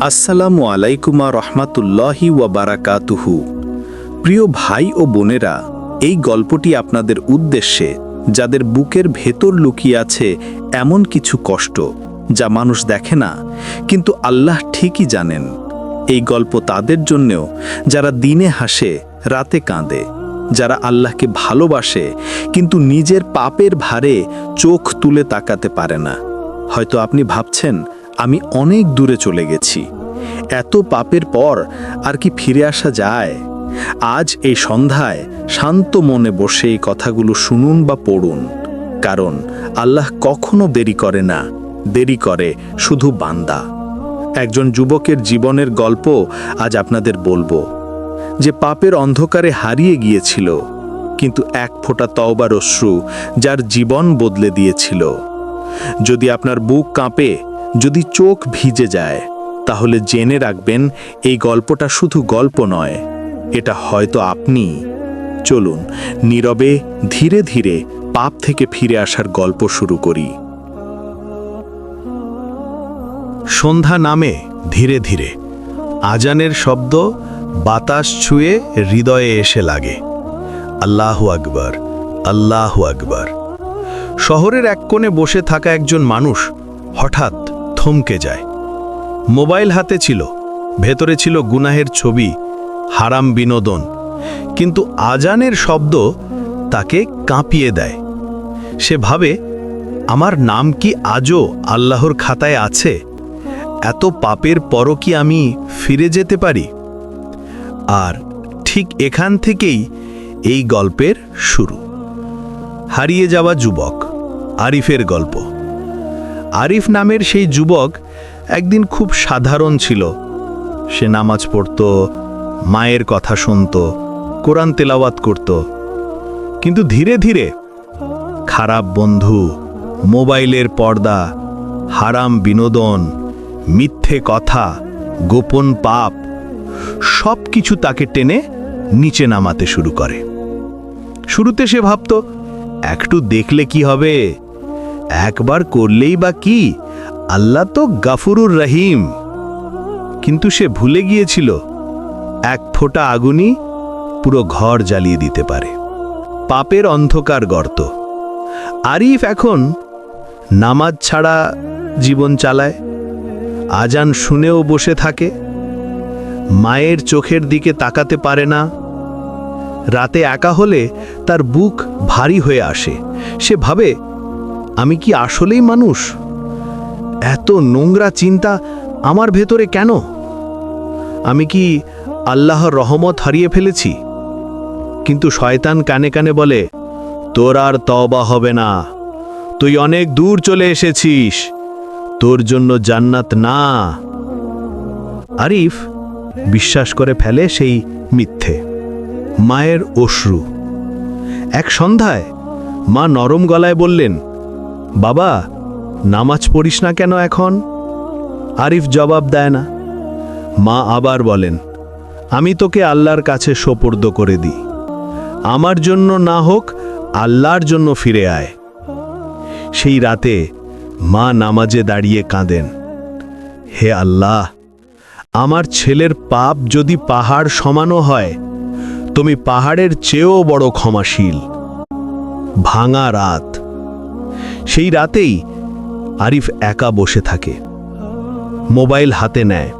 আসসালামু আলাইকুমা রহমাতুল্লাহি ওয়া বারাকাতুহু। প্রিয় ভাই ও বোনেরা, এই গল্পটি আপনাদের উদ্দেশ্যে, যাদের বুকের ভেতর লুকিয়ে আছে এমন কিছু কষ্ট, যা মানুষ দেখে না, কিন্তু আল্লাহ ঠিকই জানেন। এই গল্প তাদের জন্যেও, যারা দিনে হাসে, রাতে কাঁদে, যারা আল্লাহকে ভালোবাসে, কিন্তু নিজের পাপের ভারে চোখ তুলে তাকাতে পারে না। হয়তো আপনি ভাবছেন আমি অনেক দূরে চলে গেছি। এত পাপের পর আর কি ফিরে আসা যায়? আজ এই সন্ধ্যায় শান্ত মনে বসে এই কথাগুলো শুনুন বা পড়ুন। কারণ আল্লাহ কখনো দেরি করে না, দেরি করে শুধু বান্দা। একজন যুবকের জীবনের গল্প আজ আপনাদের বলব, যে পাপের অন্ধকারে হারিয়ে গিয়েছিল, কিন্তু এক ফোঁটা তওবার অশ্রু যার জীবন বদলে দিয়েছিল। যদি আপনার বুক কাঁপে যদি চোখ ভিজে যায়, তাহলে জেনে রাখবেন, এই গল্পটা শুধু গল্প নয়, এটা হয়তো আপনি। চলুন, নীরবে, ধীরে ধীরে পাপ থেকে ফিরে আসার গল্প শুরু করি। সন্ধ্যা নামে, ধীরে ধীরে। আজানের শব্দ, বাতাস ছুঁয়ে হৃদয়ে এসে লাগে। আল্লাহু আকবার আল্লাহু আকবার। শহরের এক কোণে বসে থাকা একজন মানুষ হঠাৎ থমকে যায়। মোবাইল হাতে ছিল, ভেতরে ছিল গুনাহের ছবি, হারাম বিনোদন। কিন্তু আজানের শব্দ তাকে কাঁপিয়ে দেয়। সে ভাবে, আমার নাম কি আজও আল্লাহর খাতায় আছে? এত পাপের পরও কি আমি ফিরে যেতে পারি? আর ঠিক এখান থেকেই এই গল্পের শুরু। হারিয়ে যাওয়া যুবক, আরিফের গল্প। আরিফ নামের সেই যুবক একদিন খুব সাধারণ ছিল। সে নামাজ পড়ত, মায়ের কথা শুনত, কোরআন তেলাওয়াত করত। কিন্তু ধীরে ধীরে খারাপ বন্ধু, মোবাইলের পর্দা, হারাম বিনোদন, মিথ্যে কথা, গোপন পাপ সব কিছু তাকে টেনে নিচে নামাতে শুরু করে। শুরুতে সে ভাবত, একটু দেখলে কি হবে? একবার করলেই বা কি? আল্লাহ তো গাফুরুর রহিম। কিন্তু সে ভুলে গিয়েছিল, এক ফোঁটা আগুনই পুরো ঘর জ্বালিয়ে দিতে পারে। পাপের অন্ধকার গর্ত। আরিফ এখন নামাজ ছাড়া জীবন চালায়, আজান শুনেও বসে থাকে, মায়ের চোখের দিকে তাকাতে পারে না। রাতে একা হলে তার বুক ভারী হয়ে আসে। সে ভাবে আমি কি আসলেই মানুষ? এত নোংরা চিন্তা আমার ভেতরে কেন? আমি কি আল্লাহর রহমত হারিয়ে ফেলেছি? কিন্তু শয়তান কানে কানে বলে, তোর আর তবা হবে না। তুই অনেক দূর চলে এসেছিস। তোর জন্য জান্নাত না। আরিফ বিশ্বাস করে ফেলে সেই মিথ্যে। মায়ের অশ্রু। এক সন্ধ্যায় মা নরম গলায় বললেন বাবা, নামাজ পড়িস না কেন এখন? আরিফ জবাব দেয় না। মা আবার বলেন, আমি তোকে আল্লাহর কাছে সোপর্দ করে দিই। আমার জন্য না হোক, আল্লাহর জন্য ফিরে আয়। সেই রাতে মা নামাজে দাঁড়িয়ে কাঁদেন। হে আল্লাহ, আমার ছেলের পাপ যদি পাহাড় সমানো হয়, তুমি পাহাড়ের চেয়েও বড় ক্ষমাশীল। ভাঙা রাত। সেই রাতেই আরিফ একা বসে থাকে। মোবাইল হাতে নেয়।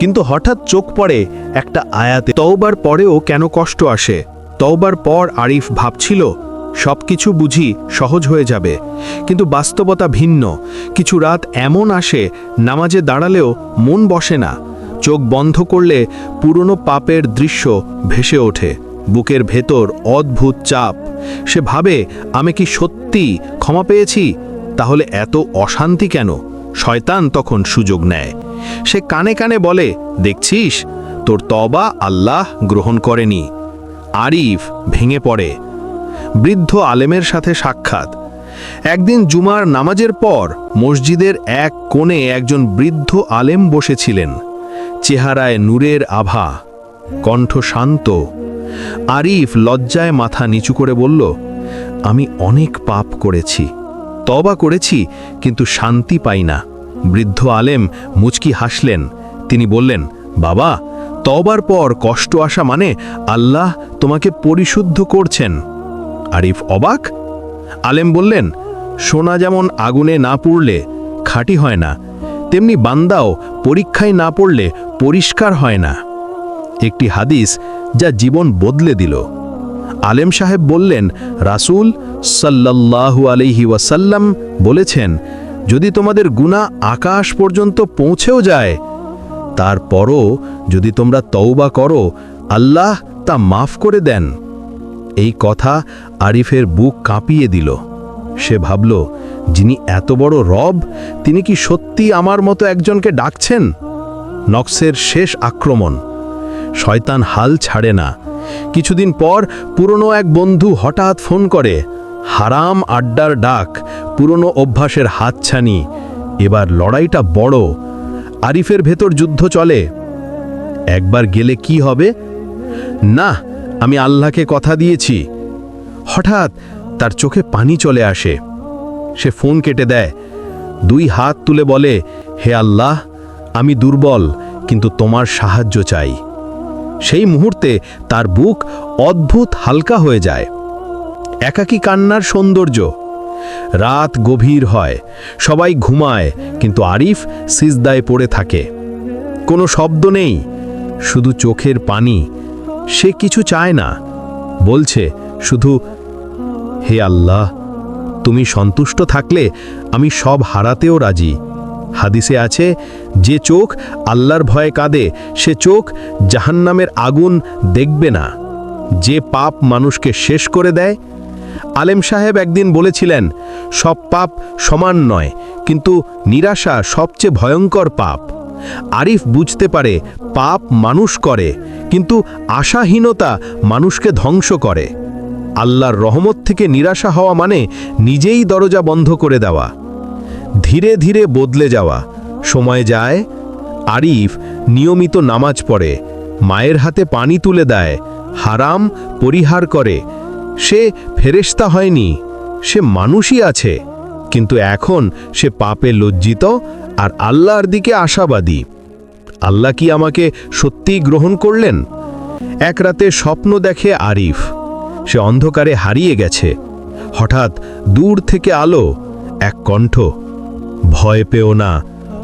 কিন্তু হঠাৎ চোখ পড়ে একটা আয়াতে। তওবার পরেও কেন কষ্ট আসে? তওবার পর আরিফ ভাবছিল সব কিছু বুঝি সহজ হয়ে যাবে। কিন্তু বাস্তবতা ভিন্ন। কিছু রাত এমন আসে, নামাজে দাঁড়ালেও মন বসে না। চোখ বন্ধ করলে পুরনো পাপের দৃশ্য ভেসে ওঠে। বুকের ভেতর অদ্ভুত চাপ। সে ভাবে, আমি কি সত্যি ক্ষমা পেয়েছি? তাহলে এত অশান্তি কেন? শয়তান তখন সুযোগ নেয়। সে কানে কানে বলে, দেখছিস, তোর তবা আল্লাহ গ্রহণ করেনি। আরিফ ভেঙে পড়ে। বৃদ্ধ আলেমের সাথে সাক্ষাৎ। একদিন জুমার নামাজের পর মসজিদের এক কোণে একজন বৃদ্ধ আলেম বসেছিলেন। চেহারায় নূরের আভা, কণ্ঠ শান্ত। আরিফ লজ্জায় মাথা নিচু করে বলল, আমি অনেক পাপ করেছি তবা করেছি, কিন্তু শান্তি পাই না। বৃদ্ধ আলেম মুচকি হাসলেন। তিনি বললেন, বাবা তবার পর কষ্ট আসা মানে আল্লাহ তোমাকে পরিশুদ্ধ করছেন। আরিফ অবাক। আলেম বললেন, সোনা যেমন আগুনে না পুড়লে খাঁটি হয় না, তেমনি বান্দাও পরীক্ষায় না পড়লে পরিষ্কার হয় না। একটি হাদিস যা জীবন বদলে দিল। আলেম সাহেব বললেন, রাসূল সাল্লাল্লাহু আলাইহি ওয়াসাল্লাম বলেছেন, যদি তোমাদের গুনাহ আকাশ পর্যন্ত পৌঁছেও যায়, তারপরও যদি তোমরা তওবা করো, আল্লাহ তা মাফ করে দেন। এই কথা আরিফের বুক কাঁপিয়ে দিল। সে ভাবল, যিনি এত বড় রব, তিনি কি সত্যি আমার মতো একজনকে ডাকছেন? নক্সের শেষ আক্রমণ শয়তান হাল ছাড়ে না। কিছুদিন পর পুরনো এক বন্ধু হঠাৎ ফোন করে, হারাম আড্ডার ডাক, পুরনো অভ্যাসের হাতছানি, এবার লড়াইটা বড়। আরিফের ভেতর যুদ্ধ চলে। একবার গেলে কি হবে? না, আমি আল্লাহকে কথা দিয়েছি। হঠাৎ তার চোখে পানি চলে আসে। সে ফোন কেটে দেয়। দুই হাত তুলে বলে, হে আল্লাহ, আমি দুর্বল, কিন্তু তোমার সাহায্য চাই। সেই মুহূর্তে তার বুক অদ্ভুত হালকা হয়ে যায়। একাকী কান্নার সৌন্দর্য। রাত গভীর হয়, সবাই ঘুমায়, কিন্তু আরিফ সিজদায় পড়ে থাকে। কোনো শব্দ নেই, শুধু চোখের পানি। সে কিছু চায় না, বলছে শুধু, হে আল্লাহ, তুমি সন্তুষ্ট থাকলে আমি সব হারাতেও রাজি। হাদিসে আছে, যে চোখ আল্লাহর ভয়ে কাঁদে, সে চোখ জাহান্নামের আগুন দেখবে না। যে পাপ মানুষকে শেষ করে দেয়। আলেম সাহেব একদিন বলেছিলেন, সব পাপ সমান নয়, কিন্তু নিরাশা সবচেয়ে ভয়ঙ্কর পাপ। আরিফ বুঝতে পারে, পাপ মানুষ করে, কিন্তু আশাহীনতা মানুষকে ধ্বংস করে। আল্লাহর রহমত থেকে নিরাশা হওয়া মানে নিজেই দরজা বন্ধ করে দেওয়া। ধীরে ধীরে বদলে যাওয়া। সময় যায়, আরিফ নিয়মিত নামাজ পড়ে, মায়ের হাতে পানি তুলে দেয়, হারাম পরিহার করে। সে ফেরেশতা হয়নি, সে মানুষই আছে, কিন্তু এখন সে পাপে লজ্জিত আর আল্লাহর দিকে আশাবাদী। আল্লাহ কি আমাকে সত্যিই গ্রহণ করলেন? এক রাতে স্বপ্ন দেখে আরিফ, সে অন্ধকারে হারিয়ে গেছে। হঠাৎ দূর থেকে আলো, এক কণ্ঠ। ভয় পেও না,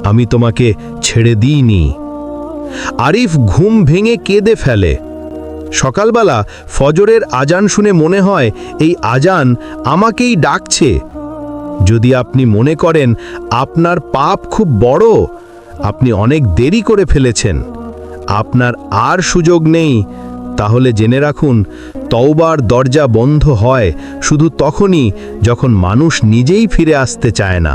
আমি তোমাকে ছেড়ে দিইনি। আরিফ ঘুম ভেঙে কেঁদে ফেলে। সকালবেলা ফজরের আজান শুনে মনে হয়, এই আজান আমাকেই ডাকছে। যদি আপনি মনে করেন, আপনার পাপ খুব বড়, আপনি অনেক দেরি করে ফেলেছেন, আপনার আর সুযোগ নেই, তাহলে জেনে রাখুন, তওবার দরজা বন্ধ হয় শুধু তখনই যখন মানুষ নিজেই ফিরে আসতে চায় না।